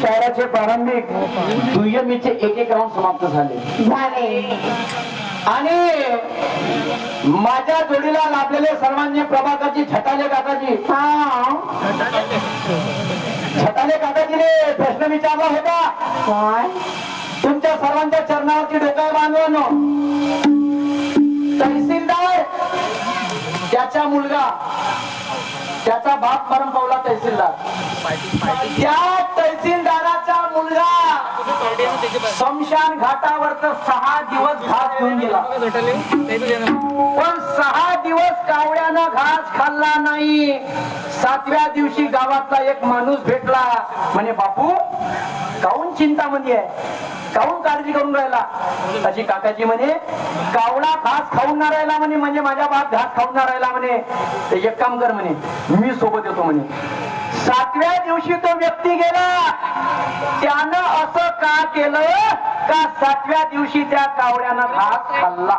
शायराचे प्रारंभिक दुय्यमीचे एक एक राऊंड समाप्त झाले. झाले. आणि माझ्या जोडीला लाभलेले सर्वांनी प्रभाकरजी छटाले काकाजी. हा. छटाले काकाजीने प्रश्न विचारला होता. काय? तुमच्या सर्वांच्या चरणावरती डोक्या बांधवानो तहसीलदार त्याचा मुलगा त्याचा बाप मरण पावला तहसीलदार. त्या मुलगा शमशान घाटावर तर सहा दिवस घास घेऊन गेला. पण सहा दिवस कावड्यानं घास खाल्ला नाही. सातव्या दिवशी गावातला एक माणूस भेटला. म्हणे बापू काऊन चिंतामध्ये आहे? काऊन काळजी करून राहिला? अशी काकाजी म्हणे कावडा घास खाऊन ना राहिला म्हणे म्हणजे माझ्या बाप घास खाऊन ना राहिला म्हणे. ते एक काम कर म्हणे मी सोबत येतो म्हणे. सातव्या दिवशी तो व्यक्ती गेला. त्यानं असं का केलं? का सातव्या दिवशी त्या कावड्यानं घास खाल्ला?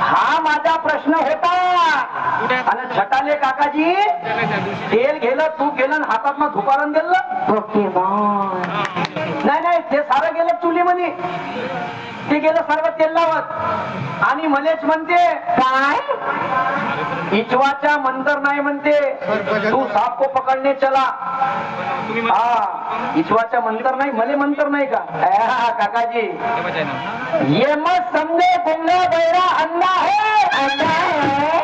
हा माझा प्रश्न होता. आणि छटाले काकाजी तेल गेलं तू गेलं हातात मग धुपारण बाय. नाही नाही ते सारं गेलं चुलीमध्ये. ते गेलं सर्व तेल लावत आणि मलेच म्हणते काय? इचवाच्या मंतर नाही म्हणते. तू साप को पकडणे चला. हा इचवाच्या मंतर नाही मले मंतर नाही का? काकाजी. ये मत समजे गुंगा बैरा अंधा है. अंडा है.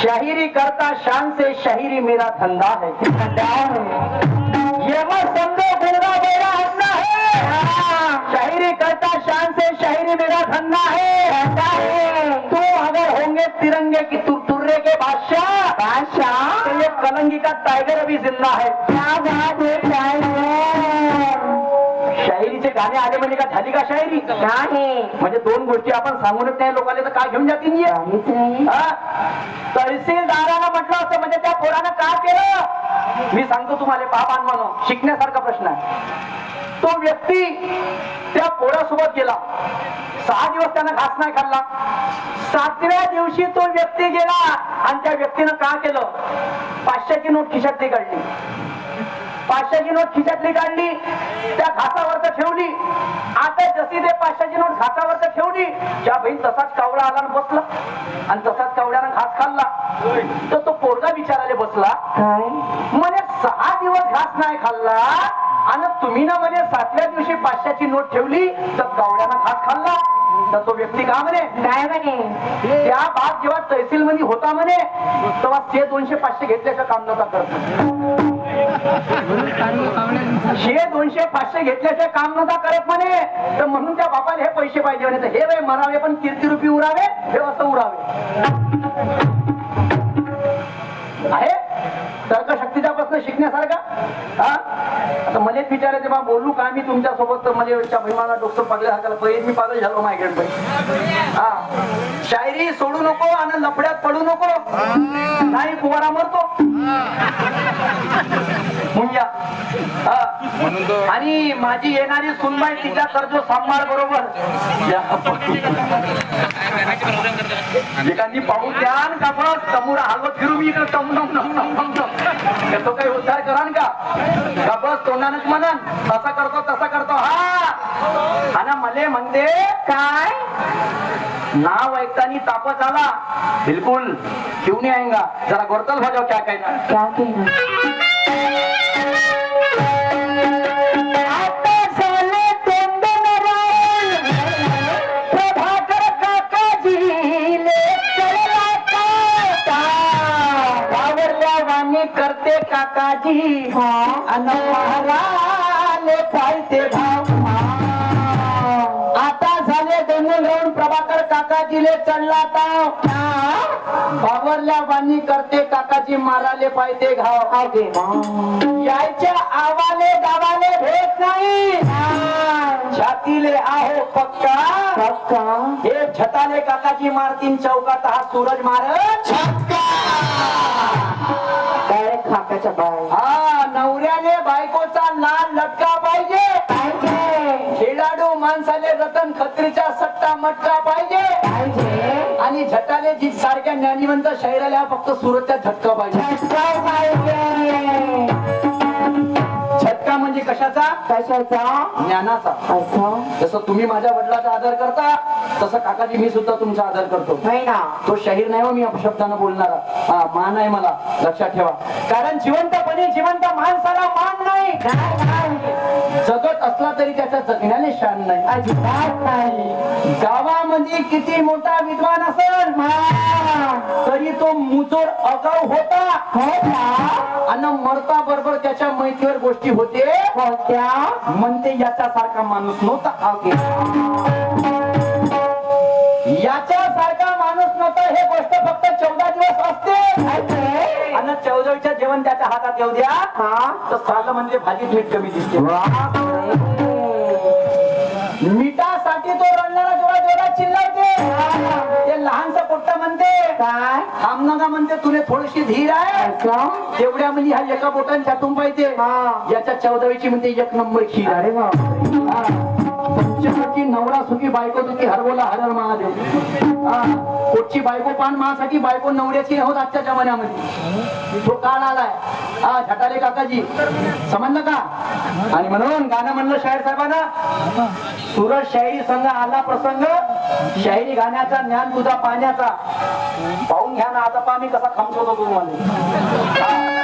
शाहिरी करता शान से शाहिरी मेरा धंधा है. ये मत समझो गुंगा बैरा अंधा है शायरी करता शान से शायरी मेरा धंधा है अंडा है तो अगर होंगे तिरंगे की तुर तुर्रे के बादशाह. बादशाह? तो ये कलंगी का टाइगर अभी जिंदा है क्या बात है टाइगर शायरीचे गाणे आले म्हणजे का झाली का शायरी नाही. म्हणजे दोन गोष्टी आपण सांगूनच नाही लोकांना तर काय घेऊन जातील हा? तहसीलदारानं म्हटलं असतं म्हणजे त्या पोरानं का केलं? मी सांगतो तुम्हाला बाबान म्हणून शिकण्यासारखा प्रश्न आहे. तो व्यक्ती त्या पोरासोबत गेला. सहा दिवस त्यानं घास नाही खाल्ला. सातव्या दिवशी तो व्यक्ती गेला आणि त्या व्यक्तीनं का केलं? पाचशेची नोट खिशातली काढली. पाचशेची नोट खिशातली काढली त्या घासावर तर ठेवली. आता जशी ते पाचशेची नोट घासावर तर ठेवली त्या बहीण तसाच कावळा आला आणि बसला. आणि तसाच कावळ्यानं घास खाल्ला. तर तो पोरगा विचारायला बसला. म्हणे सहा दिवस घास नाही खाल्ला. आणि तुम्ही ना म्हणे सातव्या दिवशी पाचशेची नोट ठेवली तर कावड्यानं घास खाल्ला. तर तो व्यक्ती का म्हणे काय म्हणे. त्या बाप जेव्हा तहसील मध्ये होता म्हणे तेव्हा ते दोनशे पाचशे घेतल्याचं काम नव्हता करत. शे दोनशे पाचशे घेतल्याचे काम नव्हता करत म्हणे. तर म्हणून त्या बापाला हे पैसे पाहिजे म्हणे. तर हे वय मरावे पण कीर्तिरूपी उरावे हे असं उरावे. आहे? तर्कशक्तीच्या शिकण्यासारखा? हा? आता मलाच विचारायचे बा बोलू का मी तुमच्यासोबत तर मला भीमाला डोकं पडल्यासारखा पहिले मी पागल झालो माझ्याकडे हा. शायरी सोडू नको आणि लफड्यात पडू नको. नाही कुवारा मरतो. हा. आणि माझी येणारी सुनबाई तिचा करतो सांभाळ बरोबर. एखादी पाहून द्या का बस? तमुरा हलवत फिरू मी इकडे. टम टम टम तो काही उद्धार करान का? का बस? तोंडानच म्हणन असा करतो तसा करतो. हा! आणि मले म्हणते काय? नाव ऐकतानी तापच आला बिलकुल. क्यों नहीं आएगा जरा गौरतल जाओ क्या कहना? क्या केलं हा. अन महाराले पाळते भाव. आता झाले दोन राऊंड. प्रभाकर काकाजीले चढला ताव. बावरल्या वाणी करते काकाजी माराले पाहिजे घाव. यायच्या आवाले गावाले भेट नाही. छातीले आहो पक्का. काका हे छताले काकाजी मारतीन चौकात हा सूरज मारत. डायरेक्ट खाकाच्या बाय हा नवऱ्याने बायकोचा लाल लटका पाहिजे. खेळाडू माणसाले रतन खत्रीचा सट्टा मटका पाहिजे. पाहिजे. आणि झटाले जी सारख्या ज्ञानीवंत शहराला फक्त सुरतच्या झटका पाहिजे. धक्का म्हणजे कशाचा? कशाचा? ज्ञानाचा. असं? जसं तुम्ही माझ्या वडिलाचा आदर करता तसं काकाजी मी सुद्धा तुमचा आदर करतो. नाही ना. तो शाहीर नाही हो मी अपशब्दानं बोलणारा. हा मान आहे मला. लक्षात ठेवा. कारण जिवंतपणे जिवंत माणसाला मान नाही. जगत असला तरी त्याच्या जगण्याने शान नाही. अजिबात नाही. गावामध्ये किती मोठा विद्वान असेल? तरी तो मुजोर अगाऊ होता. हो आणि मरता बरोबर त्याच्या मैत्रीवर गोष्टी होते. कोणत्या म्हणते याच्या सारखा माणूस नव्हता याच्या सारखा माणूस नव्हता. हे गोष्ट फक्त चौदा दिवस असते. असे आणि चौदावीच्या जेवण त्याच्या हातात येऊ द्या. हा. तर सालं म्हणजे भाजी मीठ कमी दिसते. मिठासाठी तो लहानसा पोट्ट म्हणते? काय? थांब नका म्हणते तुले थोडीशी धीर आहे. तेवढ्या म्हणजे ह्या एका बोटाने छाटून पाहिजे हा. याच्या चौदावीची म्हणते एक नंबर खीर. अरे बापरे. हा. नवरा सुखी बायको सुखी हरवला हरर महादेव. पोटची बायको पान महासाठी बायको नवऱ्याची होत आजच्या जमान्यामध्ये. तो काळ आलाय. हा झटाले काकाजी. समजलं का? आणि म्हणून गाणं म्हणलं शाहीर साहेबांना सुरत शाहिरी संघ आला प्रसंग शाहिरी गाण्याचा ज्ञान तुझा पाण्याचा. पाहून घ्या ना आता पा मी कसा खमसवतो तुम्हाला.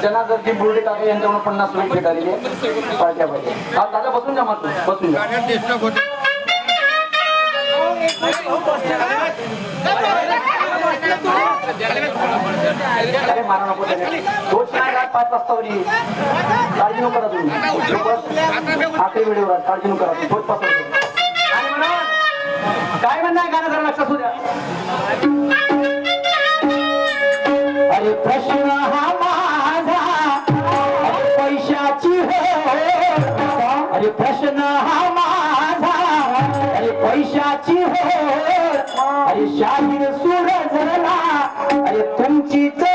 ज्यांना जर ती टाकली यांच्याकडून पन्नास रुपये भेट आलेली आहे पाहिजे पाहिजे हा दादा बसून जा मग बसून जा. अरे मारा नको पाच वाजता वरी काळजी नको करा तुम्ही. आखरी काळजी नको करा तोच पसरतो आणि काय म्हणणार गाणं जरा लक्षात होऊ द्या. अरे प्रश्न हा माझा. पैशाची हो. अरे प्रश्न हा माझा. अरे पैशाची हो. अरे शाहीर सूरजला. अरे तुमची जो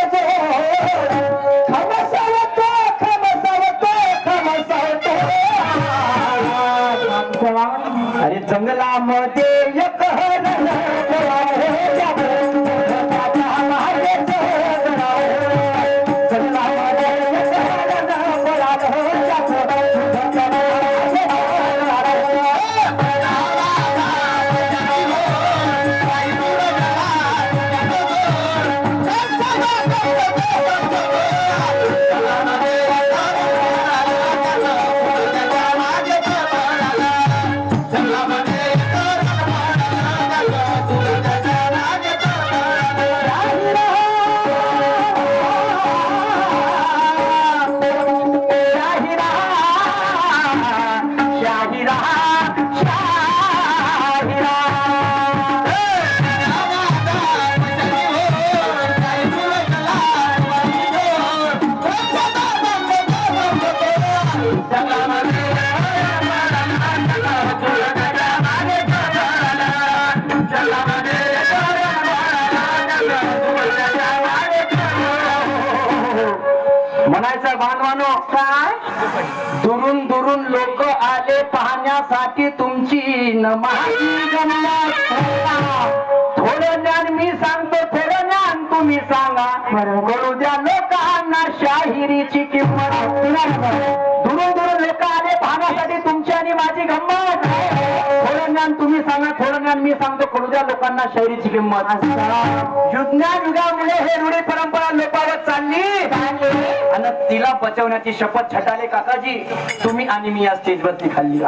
म्हणायचं बांधवानो? काय? दुरून दुरून लोक आले पाहण्यासाठी तुमची नमाजी थोडं ज्ञान मी सांगतो थोडं ज्ञान तुम्ही सांगा. कळू द्या लोकांना शाहिरीची किंमत. तुम्ही सांगा थोडं ज्ञान मी सांगतो कळू द्या लोकांना शैलीची किंमत. युज्ञान युगामुळे हे रूढी परंपरा लोपावत चालली. आणि तिला बचवण्याची शपथ छटाले काकाजी तुम्ही आणि मी या स्टेजवरती खाल्ली.